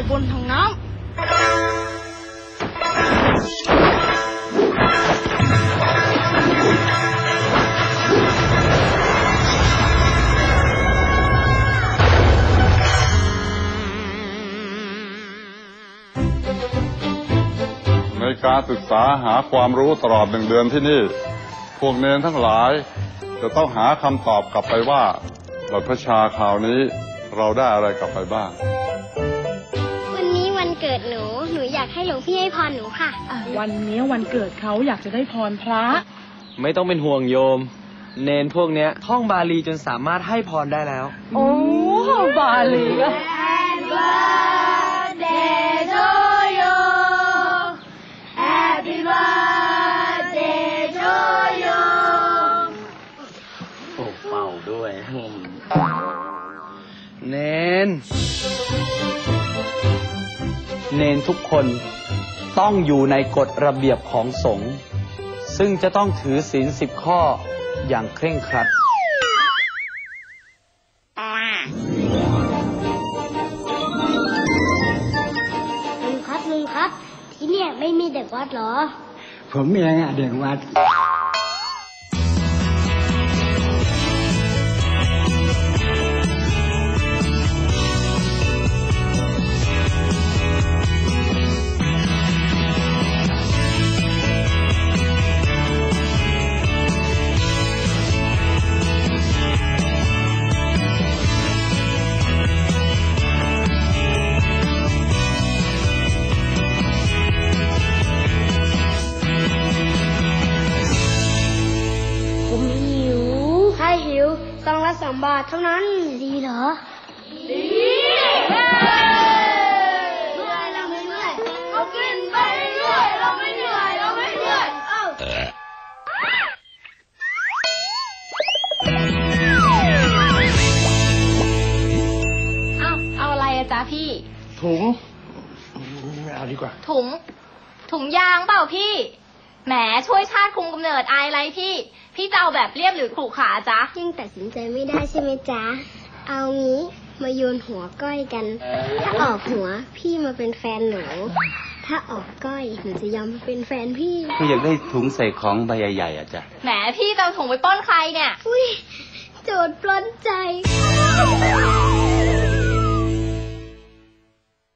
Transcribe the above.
ายบนถังน้ำในการศึกษาหาความรู้ตลอดหนึ่งเดือนที่นี่ พวกเนนทั้งหลาย จะต้องหาคำตอบกลับไปว่าบทพระชาคราวนี้เราได้อะไรกลับไปบ้าง อยากให้หลวงพี่ให้พรหนูค่ะ วันนี้วันเกิดเขาอยากจะได้พรพระ ไม่ต้องเป็นห่วงโยม เนนพวกเนี้ยท่องบาลีจนสามารถให้พรได้แล้ว โอ้บาลีอะโอ้เป่าด้วยเนน เนนทุกคนต้องอยู่ในกฎระเบียบของสงฆ์ซึ่งจะต้องถือศีลสิบข้ออย่างเคร่งครัด ลุงครับลุงครับ ที่เนี่ยไม่มีเด็กวัดเหรอ ผมเองอะเด็กวัด หิวซองละสองบาทเท่านั้น ดีเหรอ ดีเมื่อยเราไม่เมื่อยเรากินไปเรื่อยเราไม่เหนื่อยเราไม่เหนื่อยเอ้าเอาเอาอะไรอะจ๊ะพี่ ถุงไม่เอาดีกว่า ถุง ถุงยางเปล่าพี่ แหมช่วยชาติคุมกำเนิดอายอะไรพี่ พี่จะเอาแบบเรียบหรือขรุขระจ๊ะยิ่งตัดสินใจไม่ได้ใช่ไหมจ๊ะ เอางี้มาโยนหัวก้อยกัน ถ้าออกหัวพี่มาเป็นแฟนหนู ถ้าออกก้อยหนูจะยอมมาเป็นแฟนพี่ คืออยากได้ถุงใส่ของใบใหญ่ๆอะจ้ะ แหมพี่จะเอาถุงไปปล้นใครเนี่ย อุ้ยโจทย์ปล้นใจ